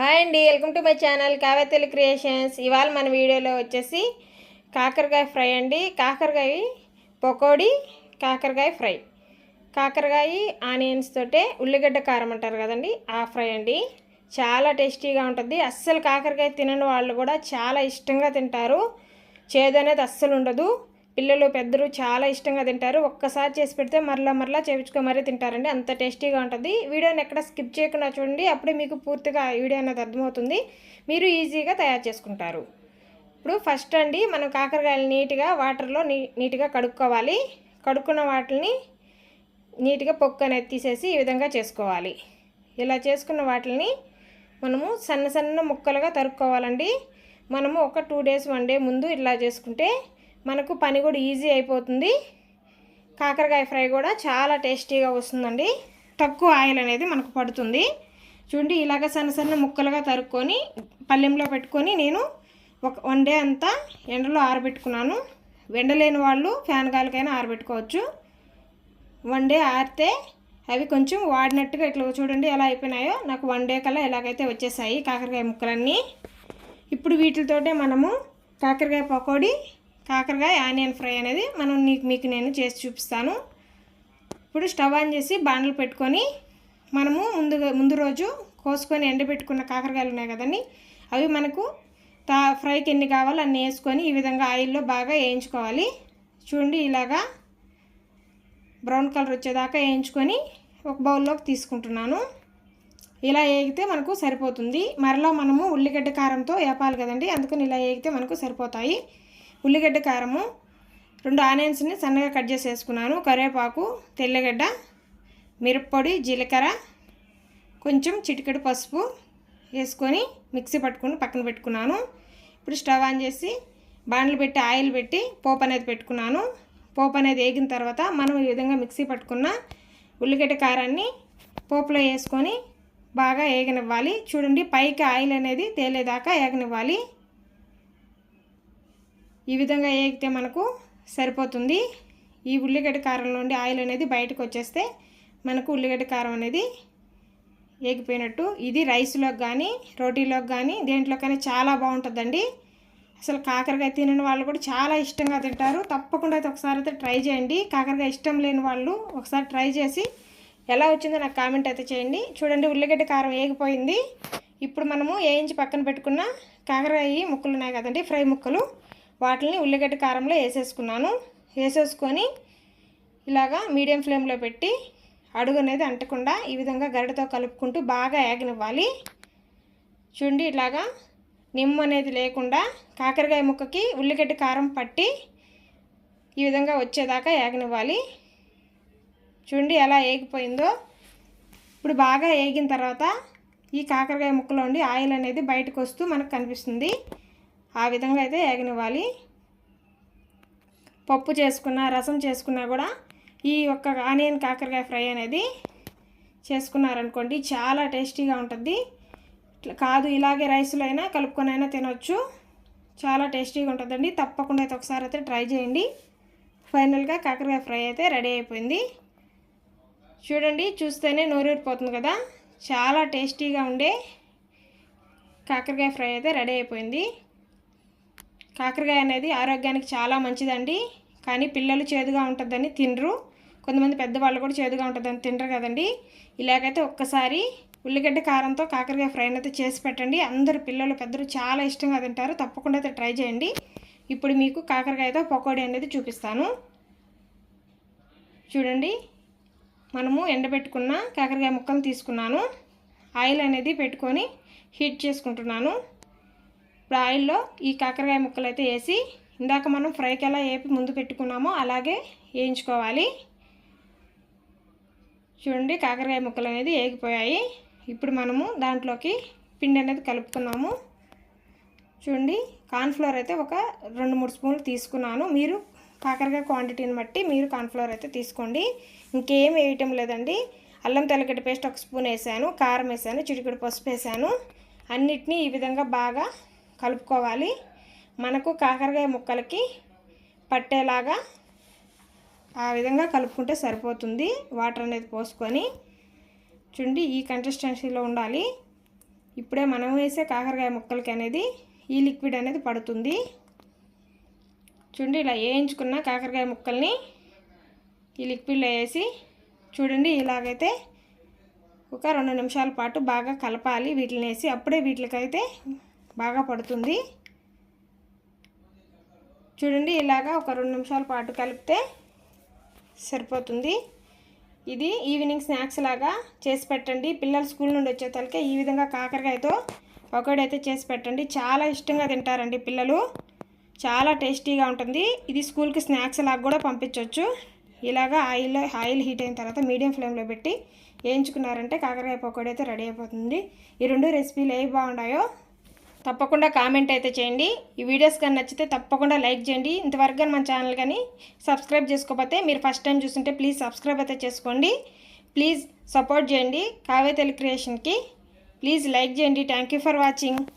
Hi అండి welcome to my channel కావేతెలి creations. ఇవాళ మన వీడియోలో వచ్చేసి కాకరకాయ ఫ్రై అండి. కాకరకాయ పకోడీ కాకరకాయ ఫ్రై. కాకరకాయ ఆనియన్స్ తోటే ఉల్లిగడ్డ కారం అంటారు కదండి ఆ ఫ్రై అండి. చాలా టేస్టీగా ఉంటుంది. అస్సలు కాకరకాయ తినని వాళ్ళు కూడా చాలా ఇష్టంగా తింటారు. చేదు అనేది అస్సలు ఉండదు. పిల్లలు పెద్దలు చాలా ఇష్టంగా తింటారు. ఒక్కసారి చేసి పెడితే మరలా మరలా చేయించుకో మరీ తింటారండి. అంత టేస్టీగా ఉంటుంది. వీడియోని ఎక్కడ స్కిప్ చేయకుండా చూడండి. అప్పుడే మీకు పూర్తిగా వీడియో అనేది అర్థమవుతుంది. మీరు ఈజీగా తయారు చేసుకుంటారు. ఇప్పుడు ఫస్ట్ అండి మనం కాకరకాయలు నీట్గా వాటర్లో నీ నీట్గా కడుక్కోవాలి. కడుక్కున్న వాటిని నీట్గా పొక్కు అనేది తీసేసి ఈ విధంగా చేసుకోవాలి. ఇలా చేసుకున్న వాటిని మనము సన్న సన్న ముక్కలుగా తరుక్కోవాలండి. మనము ఒక టూ డేస్ వన్ డే ముందు ఇలా చేసుకుంటే మనకు పని కూడా ఈజీ అయిపోతుంది. కాకరకాయ ఫ్రై కూడా చాలా టేస్టీగా వస్తుందండి. తక్కువ ఆయిల్ అనేది మనకు పడుతుంది. చూడండి ఇలాగ సన్న సన్న ముక్కలుగా తరుక్కొని పల్లెంలో పెట్టుకొని నేను ఒక వన్ డే అంతా ఎండలో ఆరబెట్టుకున్నాను. ఎండలేని వాళ్ళు ఫ్యాన్ గాలికైనా ఆరబెట్టుకోవచ్చు. వన్ డే ఆరితే అవి కొంచెం వాడినట్టుగా ఇట్లా చూడండి ఎలా అయిపోయినాయో. నాకు వన్ డే కల్లా ఎలాగైతే వచ్చేసాయి కాకరకాయ ముక్కలన్నీ. ఇప్పుడు వీటితోటే మనము కాకరకాయ పకోడీ కాకరకాయ ఆనియన్ ఫ్రై అనేది మనం నీకు మీకు నేను చేసి చూపిస్తాను. ఇప్పుడు స్టవ్ ఆన్ చేసి బాండలు పెట్టుకొని మనము ముందుగా ముందు రోజు కోసుకొని ఎండబెట్టుకున్న కాకరకాయలు ఉన్నాయి కదండి అవి మనకు తా ఫ్రైకి ఎన్ని కావాలో అన్ని వేసుకొని ఈ విధంగా ఆయిల్లో బాగా వేయించుకోవాలి. చూడండి ఇలాగా బ్రౌన్ కలర్ వచ్చేదాకా వేయించుకొని ఒక బౌల్లోకి తీసుకుంటున్నాను. ఇలా వేగితే మనకు సరిపోతుంది. మరలా మనము ఉల్లిగడ్డ కారంతో వేపాలి కదండి అందుకని ఇలా వేగితే మనకు సరిపోతాయి. ఉల్లిగడ్డ కారము రెండు ఆనియన్స్ని సన్నగా కట్ చేసి వేసుకున్నాను కరివేపాకు తెల్లగడ్డ మిరప్పొడి జీలకర్ర కొంచెం చిటికెడు పసుపు వేసుకొని మిక్సీ పట్టుకుని పక్కన పెట్టుకున్నాను. ఇప్పుడు స్టవ్ ఆన్ చేసి బాండ్లు పెట్టి ఆయిల్ పెట్టి పోపు అనేది పెట్టుకున్నాను. పోపు అనేది వేగిన తర్వాత మనం ఈ విధంగా మిక్సీ పట్టుకున్న ఉల్లిగడ్డ కారాన్ని పోపులో వేసుకొని బాగా వేగనివ్వాలి. చూడండి పైకి ఆయిల్ అనేది తేలేదాకా వేగనివ్వాలి. ఈ విధంగా వేగితే మనకు సరిపోతుంది. ఈ ఉల్లిగడ్డ కారం నుండి ఆయిల్ అనేది బయటకు వచ్చేస్తే మనకు ఉల్లిగడ్డ కారం అనేది వేగిపోయినట్టు ఇది రైస్లోకి కానీ రోటీలోకి కానీ దేంట్లో కానీ చాలా బాగుంటుందండి. అసలు కాకరకాయ తినని వాళ్ళు కూడా చాలా ఇష్టంగా తింటారు. తప్పకుండా అయితే ఒకసారి అయితే ట్రై చేయండి. కాకరకాయ ఇష్టం లేని వాళ్ళు ఒకసారి ట్రై చేసి ఎలా వచ్చిందో నాకు కామెంట్ అయితే చేయండి. చూడండి ఉల్లిగడ్డ కారం వేగిపోయింది ఇప్పుడు మనము వేయించి పక్కన పెట్టుకున్న కాకరకాయ ముక్కలు ఉన్నాయి కదండి ఫ్రై ముక్కలు. వాటిని ఉల్లిగడ్డ కారంలో వేసేసుకున్నాను. వేసేసుకొని ఇలాగా మీడియం ఫ్లేమ్లో పెట్టి అడుగు అనేది అంటకుండా ఈ విధంగా గరిటతో కలుపుకుంటూ బాగా యాగనివ్వాలి చూడండి ఇలాగా నిమ్మ అనేది లేకుండా కాకరకాయ ముక్కకి ఉల్లిగడ్డ కారం పట్టి ఈ విధంగా వచ్చేదాకా యాగనివ్వాలి చూడండి ఎలా ఏగిపోయిందో. ఇప్పుడు బాగా ఏగిన తర్వాత ఈ కాకరకాయ ముక్కలో ఉండి ఆయిల్ అనేది బయటకు వస్తూ మనకు కనిపిస్తుంది. ఆ విధంగా అయితే ఏగనివ్వాలి. పప్పు చేసుకున్న రసం చేసుకున్నా కూడా ఈ ఒక్క ఆనియన్ కాకరకాయ ఫ్రై అనేది చేసుకున్నారనుకోండి చాలా టేస్టీగా ఉంటుంది. కాదు ఇలాగే రైస్లో అయినా కలుపుకొని అయినా తినొచ్చు. చాలా టేస్టీగా ఉంటుందండి. తప్పకుండా అయితే ఒకసారి అయితే ట్రై చేయండి. ఫైనల్గా కాకరకాయ ఫ్రై అయితే రెడీ అయిపోయింది. చూడండి చూస్తేనే నోరూరిపోతుంది కదా. చాలా టేస్టీగా ఉండే కాకరకాయ ఫ్రై అయితే రెడీ అయిపోయింది. కాకరకాయ అనేది ఆరోగ్యానికి చాలా మంచిదండి. కానీ పిల్లలు చేదుగా ఉంటుందని తినరు. కొంతమంది పెద్దవాళ్ళు కూడా చేదుగా ఉంటుందని తినరు కదండి. ఇలాగైతే ఒక్కసారి ఉల్లిగడ్డ కారంతో కాకరకాయ ఫ్రై అయితే చేసి పెట్టండి. అందరు పిల్లలు పెద్దలు చాలా ఇష్టంగా తింటారు. తప్పకుండా అయితే ట్రై చేయండి. ఇప్పుడు మీకు కాకరకాయతో పకోడీ అనేది చూపిస్తాను. చూడండి. మనము ఎండబెట్టుకున్న కాకరకాయ ముక్కలు తీసుకున్నాను. ఆయిల్ అనేది పెట్టుకొని హీట్ చేసుకుంటున్నాను. ఇప్పుడు ఆయిల్లో ఈ కాకరకాయ ముక్కలు అయితే వేసి ఇందాక మనం ఫ్రైకి ఎలా వేపి ముందు పెట్టుకున్నామో అలాగే వేయించుకోవాలి. చూడండి కాకరకాయ ముక్కలు అనేది వేగిపోయాయి. ఇప్పుడు మనము దాంట్లోకి పిండి అనేది కలుపుకున్నాము. చూడండి కార్న్ఫ్లోర్ అయితే ఒక రెండు మూడు స్పూన్లు తీసుకున్నాను. మీరు కాకరకాయ క్వాంటిటీని బట్టి మీరు కార్న్ఫ్లోర్ అయితే తీసుకోండి. ఇంకేం వేయటం లేదండి. అల్లం తెల్లగడ్డ పేస్ట్ ఒక స్పూన్ వేసాను కారం వేసాను చిటికడి పసుపు వేసాను. అన్నిటినీ ఈ విధంగా బాగా కలుపుకోవాలి. మనకు కాకరకాయ ముక్కలకి పట్టేలాగా ఆ విధంగా కలుపుకుంటే సరిపోతుంది. వాటర్ అనేది పోసుకొని చూడండి ఈ కన్సిస్టెన్సీలో ఉండాలి. ఇప్పుడే మనం వేసే కాకరకాయ ముక్కలకి అనేది ఈ లిక్విడ్ అనేది పడుతుంది. చూడండి ఇలా వేయించుకున్న కాకరకాయ ముక్కల్ని ఈ లిక్విడ్లో వేసి చూడండి ఇలాగైతే ఒక రెండు నిమిషాల పాటు బాగా కలపాలి. వీటిని వేసి అప్పుడే వీటికైతే బాగా పడుతుంది. చూడండి ఇలాగా ఒక రెండు నిమిషాల పాటు కలిపితే సరిపోతుంది. ఇది ఈవినింగ్ స్నాక్స్ లాగా చేసి పెట్టండి. పిల్లలు స్కూల్ నుండి వచ్చే తలకే ఈ విధంగా కాకరకాయతో ఒకడైతే చేసి పెట్టండి. చాలా ఇష్టంగా తింటారండి పిల్లలు. చాలా టేస్టీగా ఉంటుంది. ఇది స్కూల్కి స్నాక్స్ లాగా కూడా పంపించవచ్చు ఇలాగా ఆయిల్ ఆయిల్ హీట్ అయిన తర్వాత మీడియం ఫ్లేమ్లో పెట్టి వేయించుకున్నారంటే కాకరకాయ పకోడీ అయితే రెడీ అయిపోతుంది. ఈ రెండు రెసిపీలు ఏవి బాగున్నాయో తప్పకుండా కామెంట్ అయితే చేయండి. ఈ వీడియోస్ కానీ నచ్చితే తప్పకుండా లైక్ చేయండి. ఇంతవరకు కానీ మన ఛానల్ కానీ సబ్స్క్రైబ్ చేసుకోకపోతే మీరు ఫస్ట్ టైం చూస్తుంటే ప్లీజ్ సబ్స్క్రైబ్ అయితే చేసుకోండి. ప్లీజ్ సపోర్ట్ చేయండి. కావ్య తెలుగు క్రియేషన్కి ప్లీజ్ లైక్ చేయండి. Thank you for watching.